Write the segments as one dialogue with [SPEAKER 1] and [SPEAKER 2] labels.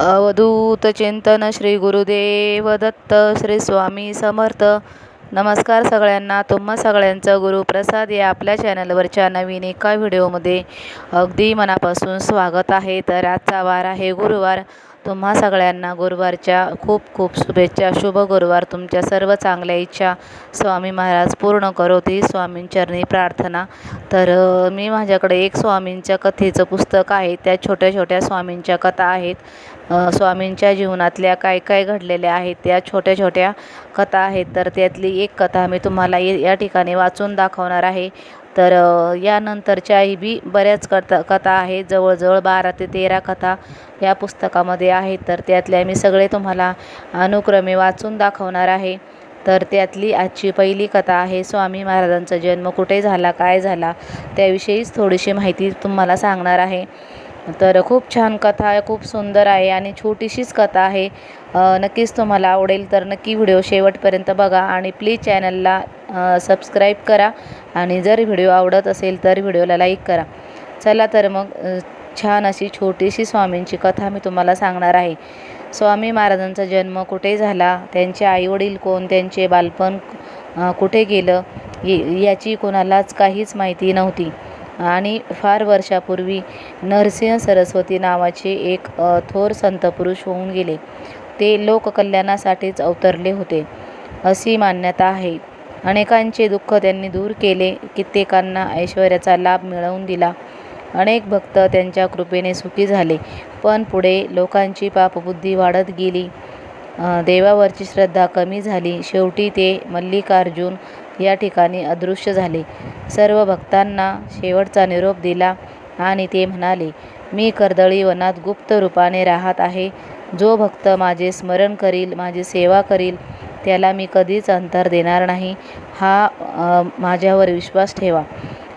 [SPEAKER 1] अवधूत चिंतन श्री गुरुदेव दत्त श्री स्वामी समर्थ. नमस्कार सगळ्यांना. तुम्हा सगळ्यांचं गुरुप्रसाद या आपल्या चॅनलवरच्या नवीन एका व्हिडिओमध्ये अगदी मनापासून स्वागत आहे. तर आजचा वार आहे गुरुवार. तुम्हा सगळ्यांना गुरुवारच्या खूप खूप शुभेच्छा. शुभ गुरुवार तुमच्या सर्व चांगल्या इच्छा स्वामी महाराज पूर्ण करो ती स्वामींचरणी प्रार्थना. तर मी माझ्याकडे एक स्वामींच्या कथेचं पुस्तक आहे. त्या छोट्या छोट्या स्वामींच्या कथा आहेत. स्वामींच्या जीवनातल्या काय काय घडलेल्या आहेत त्या छोट्या छोट्या कथा आहेत. तर त्यातली एक कथा मी तुम्हाला या ठिकाणी वाचून दाखवणार आहे. तर यानंतरच्याही बी बऱ्याच कथा कथा आहेत. जवळजवळ बारा ते तेरा कथा या पुस्तकामध्ये आहेत. तर त्यातल्या मी सगळे तुम्हाला अनुक्रमे वाचून दाखवणार आहे. तर त्यातली आजची पहिली कथा आहे स्वामी महाराजांचा जन्म कुठे झाला काय झाला? त्याविषयीच थोडीशी माहिती तुम्हाला सांगणार आहे. तर खूप छान कथा आहे खूप सुंदर आहे आणि छोटीशीच कथा आहे. नक्कीच तुम्हाला आवडेल तर नक्की व्हिडिओ शेवटपर्यंत बघा आणि प्लीज चॅनलला सबस्क्राईब करा. आणि जर व्हिडिओ आवडत असेल तर व्हिडिओला लाईक करा. चला तर मग छान अशी छोटीशी स्वामींची कथा मी तुम्हाला सांगणार आहे. स्वामी महाराजांचा जन्म कुठे झाला? त्यांचे आईवडील कोण? त्यांचे बालपण कुठे गेलं? ये- याची कोणालाच काहीच माहिती नव्हती. आणि फार वर्षापूर्वी नरसिंह सरस्वती नावाचे एक थोर संतपुरुष होऊन गेले. ते लोककल्याणासाठीच अवतरले होते. अशी मान्यता आहे. अनेकांचे दुःख त्यांनी दूर केले. कित्येकांना ऐश्वर्याचा लाभ मिळवून दिला. अनेक भक्त त्यांच्या कृपेने सुखी झाले. पण पुढे लोकांची पापबुद्धी वाढत गेली. देवावरची श्रद्धा कमी झाली. शेवटी ते मल्लिकार्जुन या ठिकाणी अदृश्य झाले. सर्व भक्तांना शेवटचा निरोप दिला आणि ते म्हणाले मी कर्दळी वनात गुप्त रूपाने राहत आहे. जो भक्त माझे स्मरण करील माझी सेवा करील त्याला मी कधीच अंतर देणार नाही. हा माझ्यावर विश्वास ठेवा.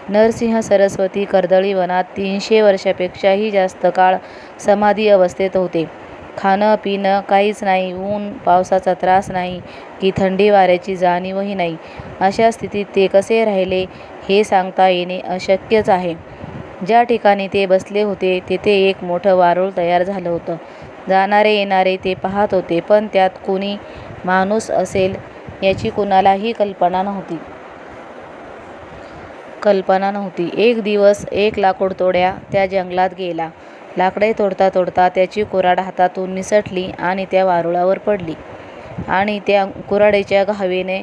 [SPEAKER 1] नरसिंह सरस्वती कर्दळी वनात तीनशे वर्षापेक्षाही जास्त काळ समाधी अवस्थेत होते. खाणं पिणं काहीच नाही. ऊन पावसाचा त्रास नाही. की थंडी वाऱ्याची जाणीवही नाही. अशा स्थितीत ते कसे राहिले हे सांगता येणे अशक्यच आहे. ज्या ठिकाणी ते बसले होते तेथे एक मोठं वारूळ तयार झालं होतं. जाणारे येणारे ते पाहत होते पण त्यात कोणी माणूस असेल याची कुणालाही कल्पना नव्हती. कल्पना नव्हती. एक दिवस एक लाकूड तोड्या त्या जंगलात गेला. लाकडे तोडता तोडता त्याची कुऱ्हाड हातातून निसटली आणि त्या वारुळावर पडली. आणि त्या कुऱ्हाडीच्या घावेने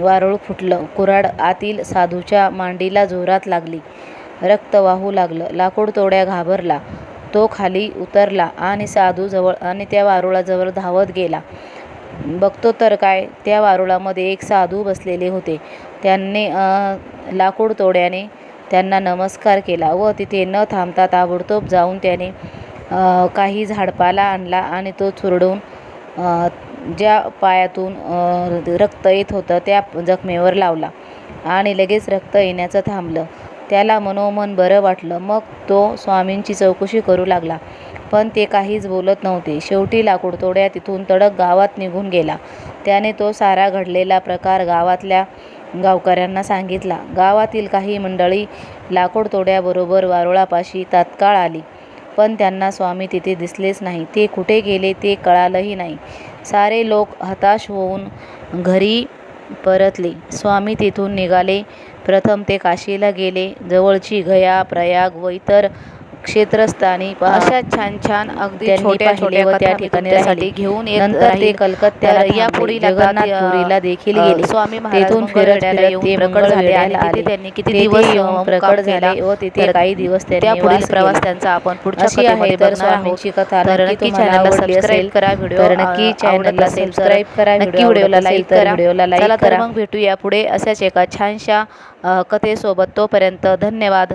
[SPEAKER 1] वारूळ फुटलं. कुऱ्हाड आतील साधूच्या मांडीला जोरात लागली. रक्त वाहू लागलं. लाकूड तोड्या घाबरला. तो खाली उतरला आणि साधू जवळ आणि त्या वारुळाजवळ धावत गेला. बघतो तर काय त्या वारुळामध्ये एक साधू बसलेले होते. त्यांनी लाकूड तोड्याने त्यांना नमस्कार केला व तिथे न थांबता ताबडतोब जाऊन त्याने काही झाडपाला आणला आणि तो चुरडून ज्या पायातून रक्त येत होतं त्या जखमेवर लावला आणि लगेच रक्त येण्याचं थांबलं. त्याला मनोमन बरं वाटलं. मग तो स्वामींची चौकशी करू लागला. पण ते काहीच बोलत नव्हते. शेवटी लाकूडतोड्या तिथून तडक गावात निघून गेला. त्याने तो सारा घडलेला प्रकार गावातल्या गावकऱ्यांना सांगितला. गावातील काही मंडळी लाकूडतोड्याबरोबर वारुळापाशी तात्काळ आली. पण त्यांना स्वामी तिथे दिसलेच नाही. ते कुठे गेले ते कळालंही नाही. सारे लोक हताश होऊन घरी परतले. स्वामी तिथून निघाले. प्रथम ते काशीला गेले. जवळची गया प्रयाग व इतर क्षेत्रस्थानी अशा छान छान अगदी छोट्या छोट्या
[SPEAKER 2] व त्या ठिकाणी.
[SPEAKER 1] घेऊन
[SPEAKER 2] नंतर ते. कलकत्त्याला
[SPEAKER 1] तर या. पुढील
[SPEAKER 2] जगन्नाथपुरीला देखील गेले.
[SPEAKER 1] स्वामी महाराज
[SPEAKER 2] तेथून फिरत फिरत
[SPEAKER 1] येऊन
[SPEAKER 2] ते
[SPEAKER 1] प्रकट झाले आणि
[SPEAKER 2] मंगळवेढ्याला
[SPEAKER 1] तिथे
[SPEAKER 2] आले.
[SPEAKER 1] त्यांनी किती दिवस
[SPEAKER 2] प्रकट. झाले व तिथे काही दिवस
[SPEAKER 1] त्या पुढील
[SPEAKER 2] वास
[SPEAKER 1] प्रवास. त्यांचा आपण पुढच्या
[SPEAKER 2] अशी आहे तर. स्वामींची कथा नक्की
[SPEAKER 1] चॅनलला सबस्क्राईब करा व्हिडिओ
[SPEAKER 2] नक्की चॅनलला सबस्क्राईब करा
[SPEAKER 1] नक्की
[SPEAKER 2] व्हिडिओ
[SPEAKER 1] व्हिडिओला लाईक करा
[SPEAKER 2] व्हिडिओला लाईक करा.
[SPEAKER 1] मग भेटूया पुढे अशाच एका छानशा कथेसोबत तोपर्यंत धन्यवाद